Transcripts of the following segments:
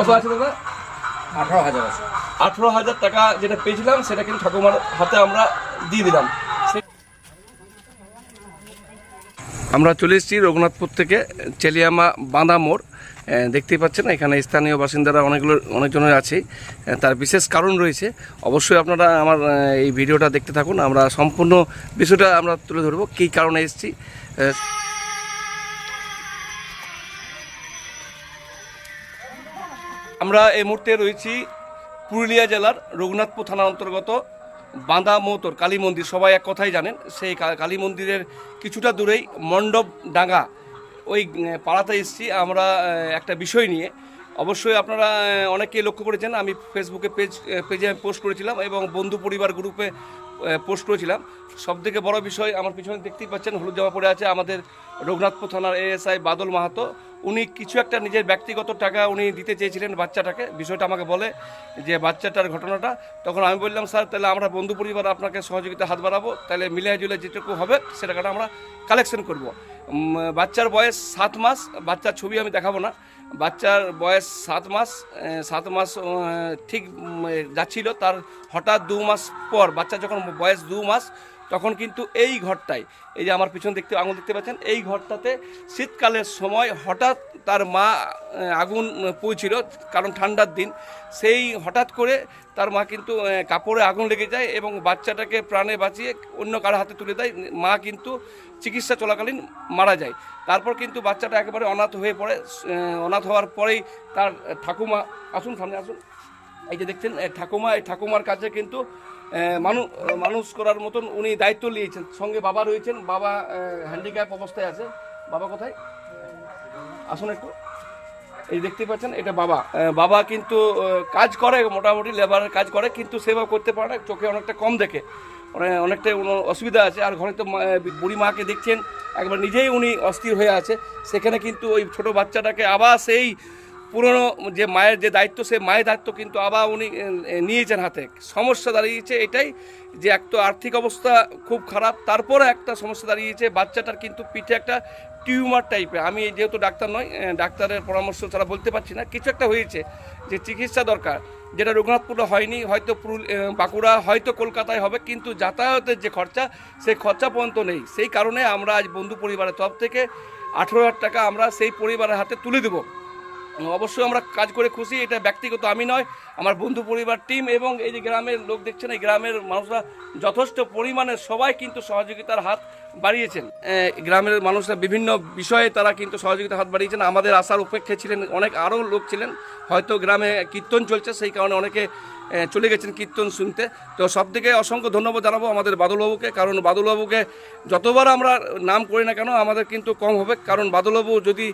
কত আছে দাদা? আঠারো হাজার আছে। আঠেরো হাজার টাকা যেটা পেয়েছিলাম সেটা কিন্তু ঠাকুমার হাতে আমরা দিয়ে দিলাম। সে- আমরা চলে এসেছি রঘুনাথপুর থেকে চেলিয়ামা বাঁধা মোড়। দেখতেই পাচ্ছেন এখানে স্থানীয় বাসিন্দারা অনেকগুলো অনেকজনের আছে। তার বিশেষ কারণ রয়েছে অবশ্যই আপনারা আমার এই ভিডিওটা দেখতে থাকুন। আমরা সম্পূর্ণ বিষয়টা আমরা তুলে ধরবো কী কারণে এসেছি। আমরা এই মুহূর্তে রয়েছি পুরুলিয়া জেলার রঘুনাথপুর থানার অন্তর্গত বাঁধা মৌতর, কালী মন্দির। সবাই এক কথাই জানেন, সেই কালী মন্দিরের কিছুটা দূরেই মণ্ডপ ডাঙ্গা ওই পাড়াতে এসেছি। আমরা একটা বিষয় নিয়ে। অবশ্যই আপনারা অনেকেই লক্ষ্য করেছেন। আমি ফেসবুকে পেজ পেজে আমি পোস্ট করেছিলাম এবং বন্ধু পরিবার গ্রুপে পোস্ট করেছিলাম। সবথেকে বড় বিষয় আমার পিছনে দেখতেই পাচ্ছেন, হলুদ জামা পড়ে আছে আমাদের রঘুনাথপুর থানার এএসআই বাদল মাহাতো। উনি কিছু একটা নিজের ব্যক্তিগত টাকা উনি দিতে চেয়েছিলেন বাচ্চাটাকে। বিষয়টা আমাকে বলে যে বাচ্চাটার ঘটনাটা। তখন আমি বললাম, স্যার, তাহলে আমরা বন্ধু পরিবার আপনাকে সহযোগিতা হাত বাড়াবো। তাহলে মিলে জুলে যেটুকু হবে সেটাকে আমরা কালেকশন করব। বাচ্চার বয়স সাত মাস, বাচ্চার ছবি আমি দেখাবো না। বাচ্চার বয়স সাত মাস সাত মাস ঠিক যাচ্ছিল। তার হঠাৎ দু মাস পর, বাচ্চা যখন বয়স দু মাস, তখন কিন্তু এই ঘরটায়, এই যে আমার পিছন দেখতে, আঙুল দেখতে পাচ্ছেন, এই ঘরটাতে শীতকালের সময় হঠাৎ তার মা আগুন পৌঁছিল কারণ ঠান্ডার দিন। সেই হঠাৎ করে তার মা কিন্তু কাপড়ে আগুন লেগে যায় এবং বাচ্চাটাকে প্রাণে বাঁচিয়ে অন্য কারও হাতে তুলে দেয়। মা কিন্তু চিকিৎসা চলাকালীন মারা যায়। তারপর কিন্তু বাচ্চাটা একেবারে অনাথ হয়ে পড়ে অনাথ হওয়ার পরেই তার ঠাকুমা, আসুন সামনে, আসুন। এই যে দেখছেন ঠাকুমা, এই ঠাকুমার কাছে কিন্তু মানুষ মানুষ করার মতন উনি দায়িত্ব নিয়েছেন। সঙ্গে বাবা রয়েছেন, বাবা হ্যান্ডিক্যাপ অবস্থায় আছে। বাবা কোথায়? আসুন একটু। এই দেখতে পাচ্ছেন, এটা বাবা। বাবা কিন্তু কাজ করে, মোটামুটি লেবারের কাজ করে, কিন্তু সেবা করতে পারে না, চোখে অনেকটা কম দেখে। মানে অনেকটা অসুবিধা আছে, আর ঘরে তো বুড়ি মাকে দেখছেন, একবার নিজেই উনি অস্থির হয়ে আছে। সেখানে কিন্তু ওই ছোট বাচ্চাটাকে আবার সেই পুরনো যে মায়ের যে দায়িত্ব সেই মায়ের দায়িত্ব কিন্তু আবার উনি নিয়েছেন হাতে। সমস্যা দাঁড়িয়েছে এটাই যে, এক তো আর্থিক অবস্থা খুব খারাপ, তারপরে একটা সমস্যা দাঁড়িয়েছে, বাচ্চাটার কিন্তু পিঠে একটা টিউমার টাইপের। আমি যেহেতু ডাক্তার নয় ডাক্তারের পরামর্শ ছাড়া বলতে পারছি না। কিছু একটা হয়েছে যে চিকিৎসা দরকার, যেটা রঘুনাথপুরে হয়নি, হয়তো বাঁকুড়া, হয়তো কলকাতায় হবে, কিন্তু যাতায়াতের যে খরচা, সেই খরচা পর্যন্ত নেই। সেই কারণে আমরা আজ বন্ধু পরিবারের তরফ থেকে আঠেরো হাজার টাকা আমরা সেই পরিবারের হাতে তুলে দেবো। অবশ্যই আমরা কাজ করে খুশি, এটা ব্যক্তিগত, আমি নয়, আমার বন্ধু পরিবার টিম এবং এই যে গ্রামের লোক দেখছেন, এই গ্রামের মানুষরা যথেষ্ট পরিমাণে সবাই কিন্তু সহযোগিতার হাত বাড়িয়েছেন। গ্রামের মানুষরা বিভিন্ন বিষয়ে তারা কিন্তু সহযোগিতার হাত বাড়িয়েছেন। আমাদের আসার উপেক্ষে ছিলেন, অনেক আরও লোক ছিলেন। হয়তো গ্রামে কীর্তন চলছে, সেই কারণে অনেকে চলে গেছেন কীর্তন শুনতে। তো সব থেকে অসংখ্য ধন্যবাদ জানাব আমাদের বাদলবাবুকে, কারণ বাদলবাবুকে যতবার আমরা নাম করি না কেন, আমাদের কিন্তু কম হবে। কারণ বাদলবাবু যদি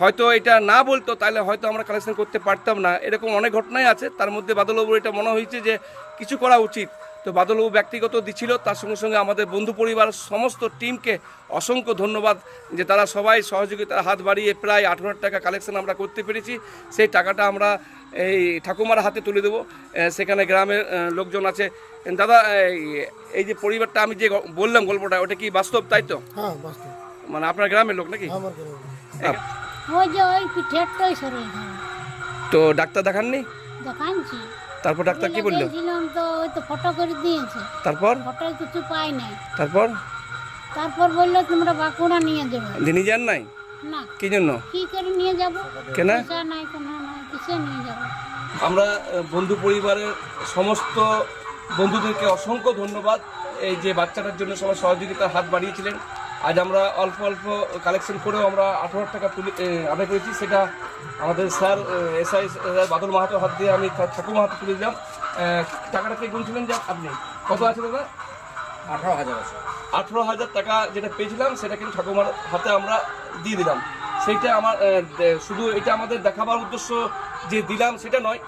হয়তো এটা না বলতো তাহলে হয়তো আমরা কালেকশন করতে পারতাম না। এরকম অনেক ঘটনাই আছে। তার মধ্যে বাদলবাবুর এটা মনে হয়েছে যে কিছু করা উচিত। তো বাদলবাবু ব্যক্তিগত দিচ্ছিল তার সঙ্গে সঙ্গে আমাদের বন্ধু পরিবার সমস্ত টিমকে অসংখ্য ধন্যবাদ যে তারা সবাই সহযোগিতার হাত বাড়িয়ে প্রায় আঠেরো হাজার টাকা কালেকশন আমরা করতে পেরেছি। সেই টাকাটা আমরা এই ঠাকুমার হাতে তুলে দেবো। সেখানে গ্রামের লোকজন আছে। দাদা এই- এই যে পরিবারটা আমি যে বললাম গল্পটা ওটা কি বাস্তব তাই তো? হ্যাঁ মানে আপনার গ্রামের লোক নাকি। ওই যে ওই পিঠেরটাই সরে এখানে তো ডাক্তার দেখাননি? দেখানছি। তারপর ডাক্তার কি বলল? গেছিলাম তো ওই তো ফটো করে দিয়েছে। তারপর? ফটোয় কিছু পাই নাই। তারপর? তারপর বলল তোমরা বাঁকুড়া নিয়ে যাবে। দিনই যান নাই? না। কি জন্য? কি করে নিয়ে যাব? কেন? নাই কোনো নাই কিসে নিয়ে যাব? আমরা বন্ধু পরিবারের সমস্ত বন্ধুদেরকে অসংখ্য ধন্যবাদ। এই যে বাচ্চাটার জন্য সবাই সহযোগিতার হাত বাড়িয়েছিলেন। আজ আমরা অল্প অল্প কালেকশন করেও আমরা আঠারো হাজার টাকা তুলে আদায় করেছি। সেটা আমাদের স্যার এসআই বাদল মাহাতো হাত দিয়ে আমি ঠাকুর মাহাতো তুলে দিলাম। টাকাটা কে গুনছিলেন যে আপনি? কত আছে দাদা? আঠারো হাজার আছে। আঠেরো হাজার টাকা যেটা পেয়েছিলাম সেটা কিন্তু ঠাকুমার হাতে আমরা দিয়ে দিলাম। সেইটা আমার শুধু এটা আমাদের দেখাবার উদ্দেশ্য যে দিলাম সেটা নয়।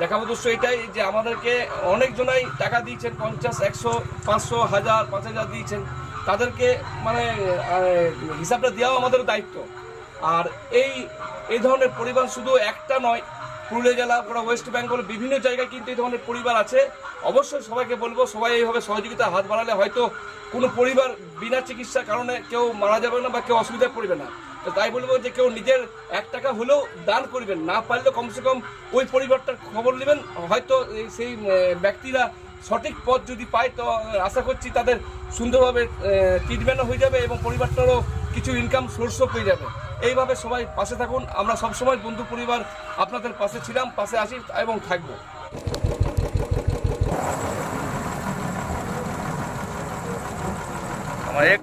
দেখাবার উদ্দেশ্য এটাই যে আমাদেরকে অনেকজনাই টাকা দিয়েছেন পঞ্চাশ একশো পাঁচশো হাজার পাঁচ হাজার দিয়েছেন। তাদেরকে মানে হিসাবটা দেওয়াও আমাদের দায়িত্ব। আর এই এই ধরনের পরিবার শুধু একটা নয়, পুরুলিয়া জেলা, পুরো ওয়েস্ট বেঙ্গল বিভিন্ন জায়গায় কিন্তু এই ধরনের পরিবার আছে। অবশ্যই সবাইকে বলব, সবাই এইভাবে সহযোগিতা হাত বাড়ালে হয়তো কোনো পরিবার বিনা চিকিৎসার কারণে কেউ মারা যাবে না বা কেউ অসুবিধায় পড়বে না। তো তাই বলব যে কেউ নিজের এক টাকা হলেও দান করবেন, না পারলে কমসে কম ওই পরিবারটার খবর নেবেন। হয়তো সেই ব্যক্তিরা সঠিক পথ যদি পায়, তো আশা করছি তাদের সুন্দরভাবে ট্রিটমেন্টও হয়ে যাবে এবং পরিবারটারও কিছু ইনকাম সোর্সও পেয়ে যাবে। এইভাবে সবাই পাশে থাকুন। আমরা সবসময় বন্ধু পরিবার আপনাদের পাশে ছিলাম, পাশে আসি এবং থাকব। আমার এক